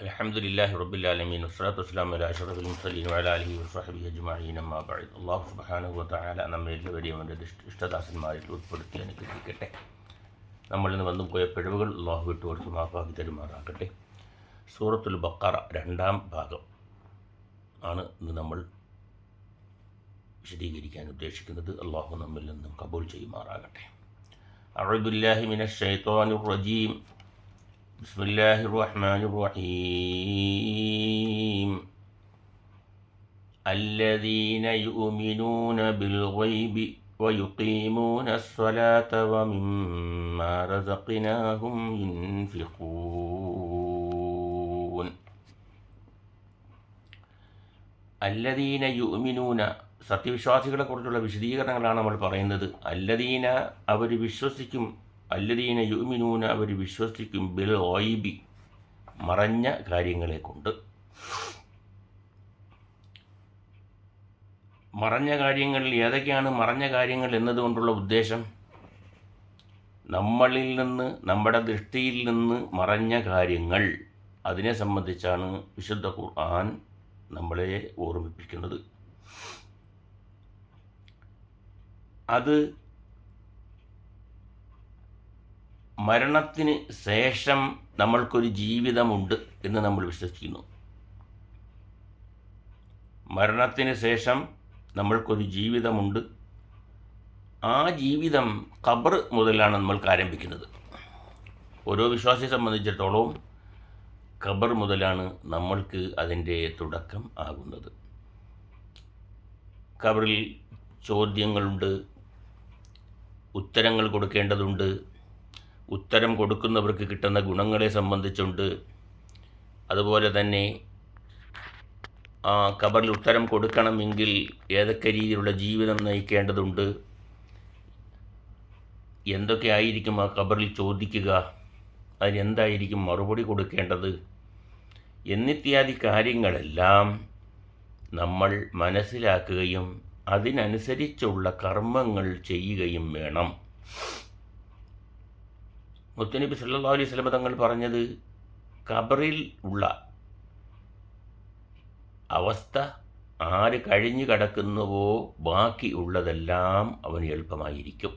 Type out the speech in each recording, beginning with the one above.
അലഹമുല്ലാഹി റബുല്ലാലമീൻ വസ്സലാത്തു വസ്സലാം അല അഷറഫുൽ മുസലീൻ വല അലഹി വസ്ഹബി അജ്മീൻ അമ്മാബായി അള്ളാഹു സുബാനുഹു താല നമ്മെ എല്ലാവരെയും അവന്റെ ഇഷ്ടദാസന്മാരിൽ ഉൾപ്പെടുത്തി അനുഗ്രഹിക്കട്ടെ. നമ്മളിൽ നിന്ന് വന്നു പോയ പിഴവുകൾ അള്ളാഹു വിട്ടുകൊടുത്ത് മാപ്പാക്കി തരുമാറാക്കട്ടെ സൂറത്തുൽ ബക്കാറ രണ്ടാം ഭാഗം ആണ് ഇന്ന് നമ്മൾ വിശദീകരിക്കാൻ ഉദ്ദേശിക്കുന്നത്. അള്ളാഹു നമ്മിൽ നിന്നും കബൂൾ ചെയ്യുമാറാകട്ടെ. അഴുബുല്ലാഹി മിന ഷെയ്ത്തോനുർ റജീം. بسم الله الرحمن الرحيم. الذين يؤمنون بالغيب ويقيمون الصلاة ومما رزقناهم ينفقون. الذين يؤمنون സത്യവിശ്വാസികളെക്കുറിച്ചുള്ള വിശദീകരണങ്ങളാണ് നമ്മൾ പറയുന്നത്. അല്ലദീന അവർ വിശ്വസിക്കും അല്ലദീന യുമിനൂന അവർ വിശ്വസിക്കും ബിൽ ഓയിബി മറഞ്ഞ കാര്യങ്ങളെ കൊണ്ട് മറഞ്ഞ കാര്യങ്ങളിൽ ഏതൊക്കെയാണ് മറഞ്ഞ കാര്യങ്ങൾ എന്നതുകൊണ്ടുള്ള ഉദ്ദേശം? നമ്മളിൽ നിന്ന് നമ്മുടെ ദൃഷ്ടിയിൽ നിന്ന് മറഞ്ഞ കാര്യങ്ങൾ. അതിനെ സംബന്ധിച്ചാണ് വിശുദ്ധ ഖുർആൻ നമ്മളെ ഓർമ്മിപ്പിക്കുന്നത്. അത് മരണത്തിന് ശേഷം നമ്മൾക്കൊരു ജീവിതമുണ്ട് എന്ന് നമ്മൾ വിശ്വസിക്കുന്നു. മരണത്തിന് ശേഷം നമ്മൾക്കൊരു ജീവിതമുണ്ട്. ആ ജീവിതം ഖബർ മുതലാണ് നമ്മൾക്ക് ആരംഭിക്കുന്നത്. ഓരോ വിശ്വാസിയെ സംബന്ധിച്ചിടത്തോളം ഖബർ മുതലാണ് നമ്മൾക്ക് അതിന്റെ തുടക്കം ആകുന്നത്. ഖബറിൽ ചോദ്യങ്ങളുണ്ട് ഉത്തരങ്ങൾ കൊടുക്കേണ്ടതുണ്ട് ഉത്തരം കൊടുക്കുന്നവർക്ക് കിട്ടുന്ന ഗുണങ്ങളെ സംബന്ധിച്ചുണ്ട്. അതുപോലെ തന്നെ ഖബറിൽ ഉത്തരം കൊടുക്കണമെങ്കിൽ ഏതൊക്കെ രീതിയിലുള്ള ജീവിതം നയിക്കേണ്ടതുണ്ട്? എന്തൊക്കെ ആയിരിക്കും ആ ഖബറിൽ ചോദിക്കുക? അതിനെന്തായിരിക്കും മറുപടി കൊടുക്കേണ്ടത്? എന്നിത്യാദി കാര്യങ്ങളെല്ലാം നമ്മൾ മനസ്സിലാക്കുകയും അതിനനുസരിച്ചുള്ള കർമ്മങ്ങൾ ചെയ്യുകയും വേണം. മുത്തനബി സല്ലാ അലൈഹി സ്വലമ തങ്ങൾ പറഞ്ഞത് ഖബറിൽ ഉള്ള അവസ്ഥ ആര് കഴിഞ്ഞു കിടക്കുന്നുവോ ബാക്കി ഉള്ളതെല്ലാം അവന് എളുപ്പമായിരിക്കും.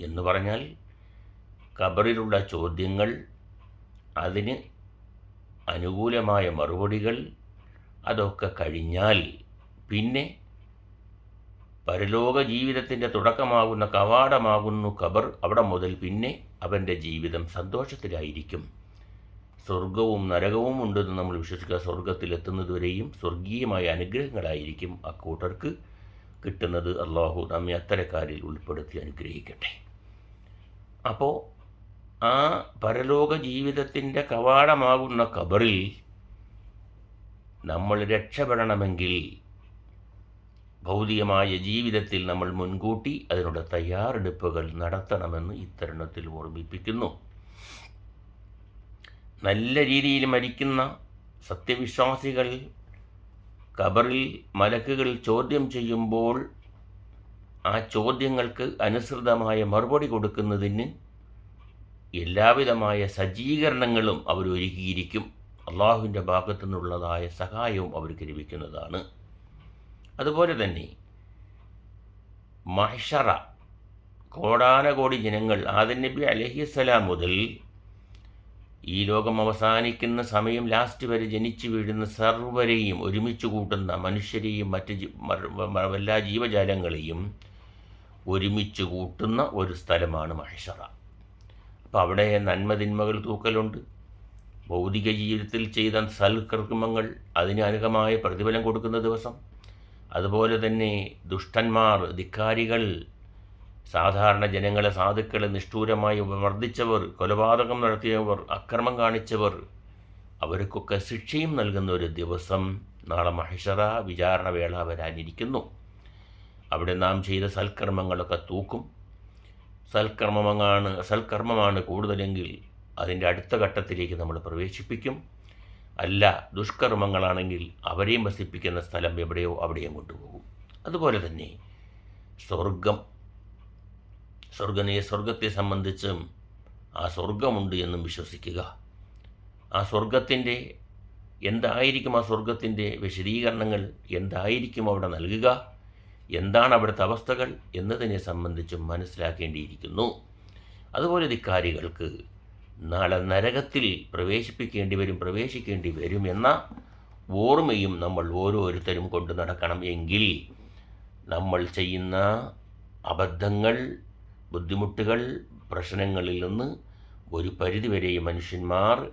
എന്ന് പറഞ്ഞാൽ ഖബറിലുള്ള ചോദ്യങ്ങൾ അതിന് അനുകൂലമായ മറുപടികൾ അതൊക്കെ കഴിഞ്ഞാൽ പിന്നെ പരലോക ജീവിതത്തിന്റെ തുടക്കമാകുന്ന കവാടമാകുന്നു ഖബർ. അവിടെ മുതൽ പിന്നെ അവന്റെ ജീവിതം സന്തോഷത്തിലായിരിക്കും. സ്വർഗവും നരകവും ഉണ്ടെന്ന് നമ്മൾ വിശ്വസിക്കുക. സ്വർഗത്തിലെത്തുന്നതുവരെയും സ്വർഗീയമായ അനുഗ്രഹങ്ങളായിരിക്കും അക്കൂട്ടർക്ക് കിട്ടുന്നത്. അള്ളാഹു നമ്മെ അത്തരക്കാരിൽ ഉൾപ്പെടുത്തി അനുഗ്രഹിക്കട്ടെ. അപ്പോൾ ആ പരലോക ജീവിതത്തിന്റെ കവാടമാകുന്ന കബറിൽ നമ്മൾ രക്ഷപ്പെടണമെങ്കിൽ ഭൗതികമായ ജീവിതത്തിൽ നമ്മൾ മുൻകൂട്ടി അതിനുള്ള തയ്യാറെടുപ്പുകൾ നടത്തണമെന്ന് ഇത്തരണത്തിൽ ഓർമ്മിപ്പിക്കുന്നു. നല്ല രീതിയിൽ മരിക്കുന്ന സത്യവിശ്വാസികൾ ഖബറിൽ മലക്കുകൾ ചോദ്യം ചെയ്യുമ്പോൾ ആ ചോദ്യങ്ങൾക്ക് അനുസൃതമായ മറുപടി കൊടുക്കുന്നതിന് എല്ലാവിധമായ സജ്ജീകരണങ്ങളും അവരൊരുക്കിയിരിക്കും. അള്ളാഹുവിന്റെ ഭാഗത്തു നിന്നുള്ളതായ സഹായവും അവർക്ക് ലഭിക്കുന്നതാണ്. അതുപോലെ തന്നെ മഹ്ഷറ കോടാനകോടി ജനങ്ങൾ ആദൻ നബി അലഹിസ്സലാം മുതൽ ഈ ലോകം അവസാനിക്കുന്ന സമയം ലാസ്റ്റ് വരെ ജനിച്ചു വീഴുന്ന സർവരെയും ഒരുമിച്ച് കൂട്ടുന്ന മനുഷ്യരെയും മറ്റ് എല്ലാ ജീവജാലങ്ങളെയും ഒരുമിച്ച് കൂട്ടുന്ന ഒരു സ്ഥലമാണ് മഹിഷറ. അപ്പോൾ അവിടെ നന്മതിന്മകൾ തൂക്കലുണ്ട്. ഭൗതിക ജീവിതത്തിൽ ചെയ്ത സൽകർമ്മങ്ങൾ അതിന് അനുഗമായ പ്രതിഫലം കൊടുക്കുന്ന ദിവസം. അതുപോലെ തന്നെ ദുഷ്ടന്മാർ ധിക്കാരികൾ സാധാരണ ജനങ്ങളെ സാധുക്കളെ നിഷ്ഠൂരമായി മർദ്ദിച്ചവർ കൊലപാതകം നടത്തിയവർ അക്രമം കാണിച്ചവർ അവർക്കൊക്കെ ശിക്ഷയും നൽകുന്ന ഒരു ദിവസം നാളെ മഹിഷറ വിചാരണ വേള വരാനിരിക്കുന്നു. അവിടെ നാം ചെയ്ത സൽക്കർമ്മങ്ങളൊക്കെ തൂക്കും. സൽക്കർമ്മമാണ് സൽക്കർമ്മമാണ് കൂടുതലെങ്കിൽ അതിന്റെ അടുത്ത ഘട്ടത്തിലേക്ക് നമ്മൾ പ്രവേശിപ്പിക്കും. അല്ല ദുഷ്കർമ്മങ്ങളാണെങ്കിൽ അവരെയും വസിപ്പിക്കുന്ന സ്ഥലം എവിടെയോ അവിടെയും കൊണ്ടുപോകും. അതുപോലെ തന്നെ സ്വർഗം സ്വർഗനെ സ്വർഗത്തെ സംബന്ധിച്ചും ആ സ്വർഗമുണ്ട് എന്നും വിശ്വസിക്കുക. ആ സ്വർഗത്തിന്റെ എന്തായിരിക്കും ആ സ്വർഗത്തിന്റെ വിശദീകരണങ്ങൾ എന്തായിരിക്കും അവിടെ നൽകുക? എന്താണ് അവിടുത്തെ അവസ്ഥകൾ എന്നതിനെ സംബന്ധിച്ചും മനസ്സിലാക്കേണ്ടിയിരിക്കുന്നു. അതുപോലെ ധിക്കാരികൾക്ക് നാളെ നരകത്തിൽ പ്രവേശിപ്പിക്കേണ്ടി വരും പ്രവേശിക്കേണ്ടി വരും എന്ന ഓർമ്മയും നമ്മൾ ഓരോരുത്തരും കൊണ്ട് നടക്കണം എങ്കിൽ നമ്മൾ ചെയ്യുന്ന അബദ്ധങ്ങൾ ബുദ്ധിമുട്ടുകൾ പ്രശ്നങ്ങളിൽ നിന്ന് ഒരു പരിധിവരെ മനുഷ്യന്മാർ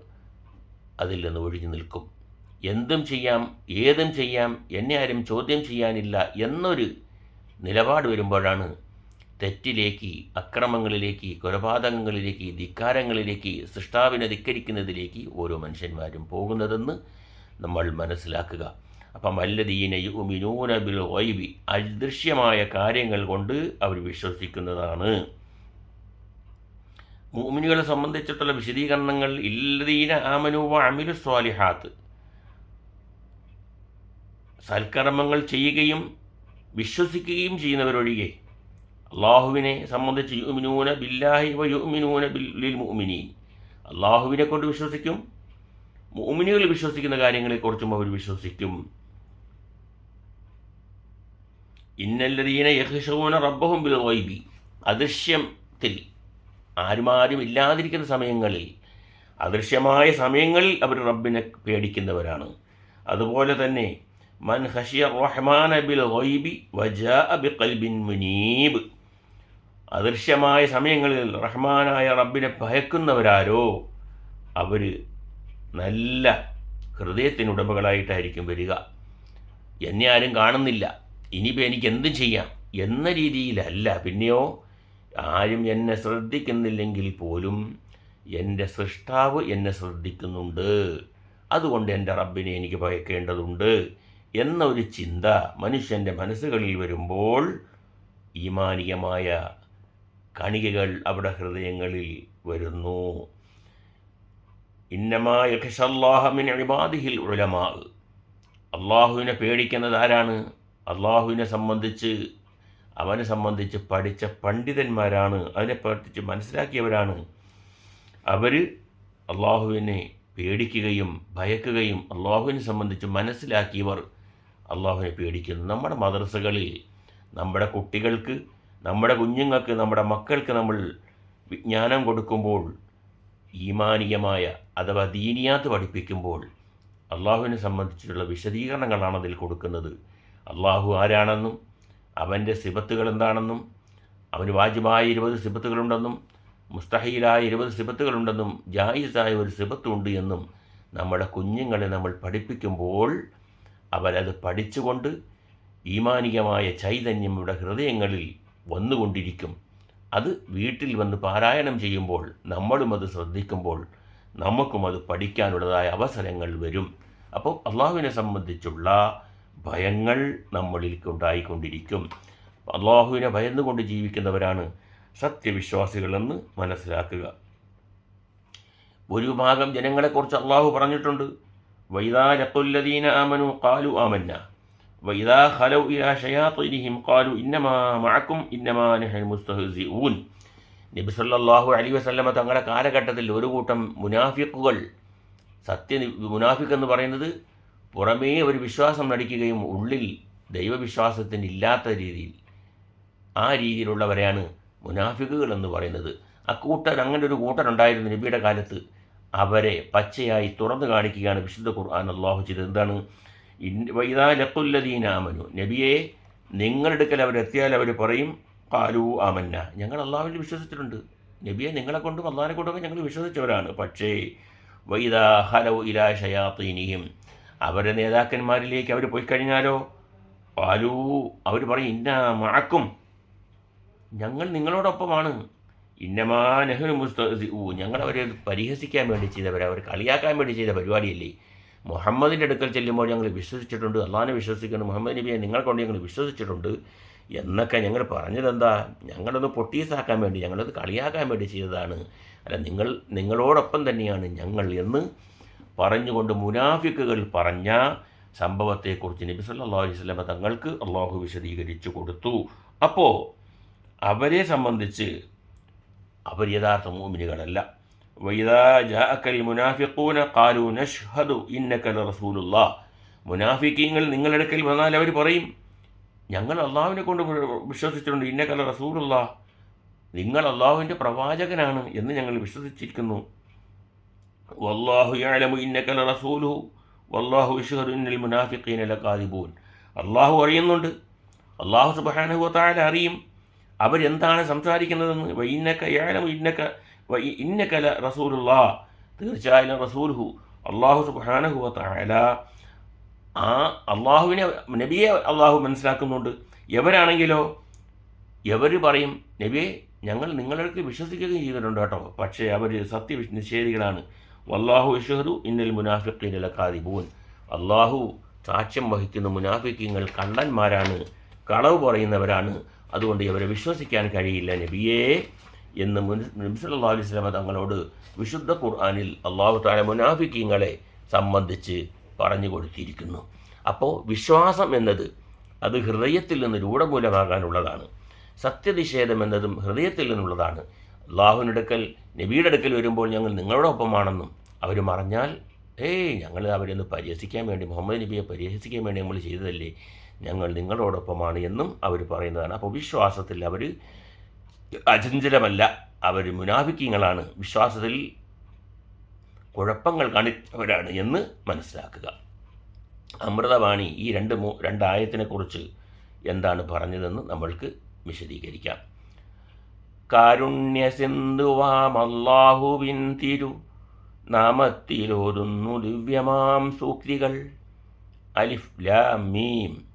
അതിൽ നിന്ന് ഒഴിഞ്ഞു നിൽക്കും. എന്തും ചെയ്യാം ഏതും ചെയ്യാം എന്നെ ആരും ചോദ്യം ചെയ്യാനില്ല എന്നൊരു നിലപാട് വരുമ്പോഴാണ് തെറ്റിലേക്ക് അക്രമങ്ങളിലേക്ക് കൊലപാതകങ്ങളിലേക്ക് ധിക്കാരങ്ങളിലേക്ക് സൃഷ്ടാവിനെ ധിക്കരിക്കുന്നതിലേക്ക് ഓരോ മനുഷ്യന്മാരും പോകുന്നതെന്ന് നമ്മൾ മനസ്സിലാക്കുക. അപ്പം അല്ലദീന യുമിനൂന ബിൽ ഗൈബി അദൃശ്യമായ കാര്യങ്ങൾ കൊണ്ട് അവർ വിശ്വസിക്കുന്നതാണ്. മൂമിനുകളെ സംബന്ധിച്ചിട്ടുള്ള വിശദീകരണങ്ങൾ ഇല്ലദീന ആമനുവ അമിലു സ്വാലിഹാത്ത്. സൽക്കർമ്മങ്ങൾ ചെയ്യുകയും വിശ്വസിക്കുകയും ചെയ്യുന്നവരൊഴികെ അള്ളാഹുവിനെ സംബന്ധിച്ച് യുമിനൂന ബില്ലാഹി വ യുമിനൂന ബില്ലിൽ മുഅ്മിനീൻ. അള്ളാഹുവിനെ കൊണ്ട് വിശ്വസിക്കും. മുഅ്മിനുകൾ വിശ്വസിക്കുന്ന കാര്യങ്ങളെക്കുറിച്ചും അവർ വിശ്വസിക്കും. ഇന്നല്ലതീന യഹ്ഷൂന റബ്ബഹും ബിൽ ഗൈബി. അദൃശ്യത്തിൽ ആരുമാരും ഇല്ലാതിരിക്കുന്ന സമയങ്ങളിൽ അദൃശ്യമായ സമയങ്ങളിൽ അവർ റബ്ബിനെ പേടിക്കുന്നവരാണ്. അതുപോലെ തന്നെ മൻ ഹഷിയ റഹ്മാന ബിൽ ഗൈബി വജാ ബി ഖൽബിൻ മുനീബ്. അദൃശ്യമായ സമയങ്ങളിൽ റഹ്മാനായ റബ്ബിനെ ഭയക്കുന്നവരാരോ അവർ നല്ല ഹൃദയത്തിനുടമകളായിട്ടായിരിക്കും വരിക. എന്നെ ആരും കാണുന്നില്ല. ഇനിയിപ്പോൾ എനിക്ക് എന്തും ചെയ്യാം. എന്ന രീതിയിലല്ല. പിന്നെയോ ആരും എന്നെ ശ്രദ്ധിക്കുന്നില്ലെങ്കിൽ പോലും എന്റെ സൃഷ്ടാവ് എന്നെ ശ്രദ്ധിക്കുന്നുണ്ട്. അതുകൊണ്ട് എന്റെ റബ്ബിനെ എനിക്ക് ഭയക്കേണ്ടതുണ്ട് എന്നൊരു ചിന്ത മനുഷ്യന്റെ മനസ്സുകളിൽ വരുമ്പോൾ ഈമാനികമായ കണികകൾ അവിടെ ഹൃദയങ്ങളിൽ വരുന്നു. ഇന്നമായ യഖ്ഷല്ലാഹമിൻ ഇബാദിഹിൽ ഉലമാ. അള്ളാഹുവിനെ പേടിക്കുന്നത് ആരാണ്? അള്ളാഹുവിനെ സംബന്ധിച്ച് അവനെ സംബന്ധിച്ച് പഠിച്ച പണ്ഡിതന്മാരാണ്. അതിനെ പഠിച്ച് മനസ്സിലാക്കിയവരാണ്. അവർ അള്ളാഹുവിനെ പേടിക്കുകയും ഭയക്കുകയും അള്ളാഹുവിനെ സംബന്ധിച്ച് മനസ്സിലാക്കിയവർ അള്ളാഹുവിനെ പേടിക്കുന്നു. നമ്മുടെ മദ്രസകളിൽ നമ്മുടെ കുട്ടികൾക്ക് നമ്മുടെ കുഞ്ഞുങ്ങൾക്ക് നമ്മുടെ മക്കൾക്ക് നമ്മൾ വിജ്ഞാനം കൊടുക്കുമ്പോൾ ഈമാനീയമായ അഥവാ ദീനിയാത്ത് പഠിപ്പിക്കുമ്പോൾ അള്ളാഹുവിനെ സംബന്ധിച്ചിട്ടുള്ള വിശദീകരണങ്ങളാണ് അതിൽ കൊടുക്കുന്നത്. അള്ളാഹു ആരാണെന്നും അവന്റെ സിബത്തുകൾ എന്താണെന്നും അവന് വാജിബായ ഇരുപത് സിബത്തുകളുണ്ടെന്നും മുസ്തഹീലായ ഇരുപത് സിബത്തുകളുണ്ടെന്നും ജായിസായ ഒരു സിബത്തുണ്ട് എന്നും നമ്മുടെ കുഞ്ഞുങ്ങളെ നമ്മൾ പഠിപ്പിക്കുമ്പോൾ അവരത് പഠിച്ചുകൊണ്ട് ഈമാനികമായ ചൈതന്യം ഇവിടെ ഹൃദയങ്ങളിൽ വന്നുകൊണ്ടിരിക്കും. അത് വീട്ടിൽ വന്ന് പാരായണം ചെയ്യുമ്പോൾ നമ്മളും അത് ശ്രദ്ധിക്കുമ്പോൾ നമുക്കും അത് പഠിക്കാനുള്ളതായ അവസരങ്ങൾ വരും. അപ്പോൾ അള്ളാഹുവിനെ സംബന്ധിച്ചുള്ള ഭയങ്ങൾ നമ്മളിലേക്ക് ഉണ്ടായിക്കൊണ്ടിരിക്കും. അള്ളാഹുവിനെ ഭയന്നുകൊണ്ട് ജീവിക്കുന്നവരാണ് സത്യവിശ്വാസികളെന്ന് മനസ്സിലാക്കുക. ഒരു ഭാഗം ജനങ്ങളെക്കുറിച്ച് അള്ളാഹു പറഞ്ഞിട്ടുണ്ട്. വൈദാ ആമനു കാലു ആമന്ന. വൈദാ ഖലൗ ഇലാ ഷയാത്തിനിഹിം കാലു ഇന്നമാ മഅക്കും ഇന്നമാ നഹ്നു മുസ്തഹ്സിഊൻ നബി സല്ലല്ലാഹു അലൈഹി വസല്ലമ തങ്ങളുടെ കാലഘട്ടത്തിൽ ഒരു കൂട്ടം മുനാഫിക്കുകൾ സത്യ മുനാഫിക് എന്ന് പറയുന്നത് പുറമേ ഒരു വിശ്വാസം നടിക്കുകയും ഉള്ളിൽ ദൈവവിശ്വാസത്തിന് ഇല്ലാത്ത രീതിയിൽ ആ രീതിയിലുള്ളവരെയാണ് മുനാഫിക്കുകൾ എന്ന് പറയുന്നത്. അക്കൂട്ടർ അങ്ങനെ ഒരു കൂട്ടരുണ്ടായിരുന്നു നബിയുടെ കാലത്ത്. അവരെ പച്ചയായി തുറന്നു കാണിക്കുകയാണ് വിശുദ്ധ ഖുർആൻ. അള്ളാഹു ചെയ്തത് എന്താണ്? വൈദാ ലക്കുല്ലദീനാമനു നബിയെ നിങ്ങളെടുക്കൽ അവരെത്തിയാൽ അവർ പറയും കാലു ആമന്ന. ഞങ്ങൾ അള്ളാഹുവിൽ വിശ്വസിച്ചിട്ടുണ്ട്. നബിയെ നിങ്ങളെ കൊണ്ടും അള്ളാഹിനെ കൊണ്ടുമൊക്കെ ഞങ്ങൾ വിശ്വസിച്ചവരാണ്. പക്ഷേ വൈദാ ഹലവ് ഇലാ ഷയാത്തീനിയും അവരുടെ നേതാക്കന്മാരിലേക്ക് അവർ പോയി കഴിഞ്ഞാലോ? പാലൂ അവർ പറയും ഇന്ന മഴക്കും ഞങ്ങൾ നിങ്ങളോടൊപ്പമാണ്. ഇന്നമാ നെഹ്റു മുസ്തൂ ഞങ്ങളവരെ പരിഹസിക്കാൻ വേണ്ടി ചെയ്തവർ അവർ കളിയാക്കാൻ വേണ്ടി ചെയ്ത പരിപാടിയല്ലേ? മുഹമ്മദിന്റെ അടുക്കൽ ചെല്ലുമ്പോൾ ഞങ്ങൾ വിശ്വസിച്ചിട്ടുണ്ട് അള്ളാഹിനെ വിശ്വസിക്കുന്നു മുഹമ്മദ് നബിയെ നിങ്ങൾ കൊണ്ട് ഞങ്ങൾ വിശ്വസിച്ചിട്ടുണ്ട് എന്നൊക്കെ ഞങ്ങൾ പറഞ്ഞതെന്താ? ഞങ്ങളത് പൊട്ടീസാക്കാൻ വേണ്ടി ഞങ്ങളത് കളിയാക്കാൻ വേണ്ടി ചെയ്തതാണ്. അല്ല നിങ്ങൾ നിങ്ങളോടൊപ്പം തന്നെയാണ് ഞങ്ങൾ എന്ന് പറഞ്ഞുകൊണ്ട് മുനാഫിക്കുകൾ പറഞ്ഞ സംഭവത്തെക്കുറിച്ച് നബി സല്ലല്ലാഹു അലൈഹി വസല്ലമ തങ്ങൾക്ക് അള്ളാഹു വിശദീകരിച്ചു കൊടുത്തു. അപ്പോൾ അവരെ സംബന്ധിച്ച് അവർ യഥാർത്ഥ മൂമിനുകളല്ല വൈദാ المنافقون قالوا نشهد إنك لرسول الله മുനാഫിക്കീങ്ങൾ നിങ്ങളുടെ അടുക്കൽ വന്നാൽ അവർ പറയും ഞങ്ങൾ അള്ളാഹുവിനെ കൊണ്ട് വിശ്വസിച്ചിട്ടുണ്ട്. ഇന്ന കല റസൂലുള്ള നിങ്ങൾ അള്ളാഹുവിന്റെ പ്രവാചകനാണ് എന്ന് ഞങ്ങൾ വിശ്വസിച്ചിരിക്കുന്നു. വല്ലാഹു ഇന്ന കല റസൂലു വല്ലാഹു ഇഷ്ഹദു ഇന്നൽ കാതിബൂൻ അള്ളാഹു അറിയുന്നുണ്ട്. അള്ളാഹു സുബ്ഹാനഹു അറിയും. അവരെന്താണ് സംസാരിക്കുന്നതെന്ന്? വൈന്നക യഅലമു ഇന്നക വ ഇന്നകല റസൂലുള്ള. തീർച്ചയായും റസൂലുഹു. അള്ളാഹു സുബ്ഹാനഹു വതആല ആ അള്ളാഹുവിനെ നബിയെ അള്ളാഹു മനസ്സിലാക്കുന്നുണ്ട്. എവരാണെങ്കിലോ എവർ പറയും നബിയെ ഞങ്ങൾ നിങ്ങളടുത്ത് വിശ്വസിക്കുകയും ചെയ്തിട്ടുണ്ട് കേട്ടോ. പക്ഷേ അവർ സത്യ നിഷേധികളാണ്. വല്ലാഹു ഇഷഹദു ഇന്നൽ മുനാഫിഖീനല കാദിബൂൻ അള്ളാഹു സാക്ഷ്യം വഹിക്കുന്ന മുനാഫിക്കങ്ങൾ കള്ളന്മാരാണ്. കളവ് പറയുന്നവരാണ്. അതുകൊണ്ട് ഇവരെ വിശ്വസിക്കാൻ കഴിയില്ല. നബിയേ എന്ന് നബി സല്ലല്ലാഹു അലൈഹി സ്വലാമ തങ്ങളോട് വിശുദ്ധ ഖുർആാനിൽ അള്ളാഹു താല മുനാഫിക്കീങ്ങളെ സംബന്ധിച്ച് പറഞ്ഞു കൊടുത്തിരിക്കുന്നു. അപ്പോൾ വിശ്വാസം എന്നത് അത് ഹൃദയത്തിൽ നിന്ന് രൂഢമൂലമാകാനുള്ളതാണ്. സത്യനിഷേധം എന്നതും ഹൃദയത്തിൽ നിന്നുള്ളതാണ്. അള്ളാഹുവിനടുക്കൽ നബിയുടെ അടുക്കൽ വരുമ്പോൾ ഞങ്ങൾ നിങ്ങളുടെ ഒപ്പമാണെന്നും അവർ മറഞ്ഞാൽ ഏയ് ഞങ്ങൾ അവരെ ഒന്ന് പരിഹസിക്കാൻ വേണ്ടി മുഹമ്മദ് നബിയെ പരിഹസിക്കാൻ വേണ്ടി നമ്മൾ ചെയ്തതല്ലേ? ഞങ്ങൾ നിങ്ങളോടൊപ്പമാണ് എന്നും അവർ പറയുന്നതാണ്. അപ്പോൾ വിശ്വാസത്തിൽ അവർ അചഞ്ചലമല്ല. അവർ മുനാഫിക്കങ്ങളാണ്. വിശ്വാസത്തിൽ കുഴപ്പങ്ങൾ കാണിച്ചവരാണ് എന്ന് മനസ്സിലാക്കുക. അമൃതവാണി ഈ രണ്ട് മൂ രണ്ടായത്തിനെക്കുറിച്ച് എന്താണ് പറഞ്ഞതെന്ന് നമ്മൾക്ക് വിശദീകരിക്കാം. കാരുണ്യസിന്ധുവാമല്ലാഹുവിൻ തിരു നാമത്തിലോരുന്നു ദിവ്യമാം സൂക്തികൾ. അലിഫ് ലാം മീം.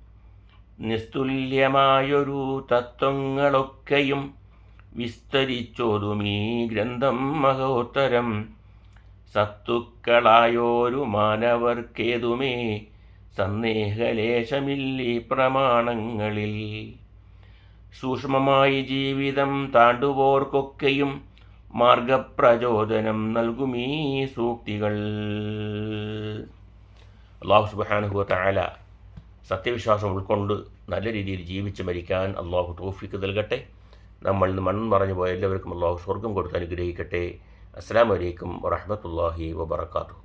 നിസ്തുല്യമായൊരു തത്വങ്ങളൊക്കെയും വിസ്തരിച്ചോതുമീ ഗ്രന്ഥം മഹോത്തരം. സത്തുക്കളായോരു മാനവർക്കേതുമേ? സന്ദേഹലേശമില്ലി പ്രമാണങ്ങളിൽ. സൂക്ഷ്മമായി ജീവിതം താണ്ടുപോർക്കൊക്കെയും മാർഗപ്രചോദനം നൽകുമീ സൂക്തികൾ. അള്ളാഹു സുബാനുഹു താല സത്യവിശ്വാസം ഉൾക്കൊണ്ട് നല്ല രീതിയിൽ ജീവിച്ച് മരിക്കാൻ അള്ളാഹു തോഫിക്ക് നൽകട്ടെ. നമ്മൾ ഇന്ന് പറഞ്ഞു പോയ എല്ലാവർക്കും അള്ളാഹു സ്വർഗം കൊടുത്ത് അനുഗ്രഹിക്കട്ടെ. അസ്സാം വലൈക്കും വറഹമത്തല്ലാഹി വബർക്കാത്തു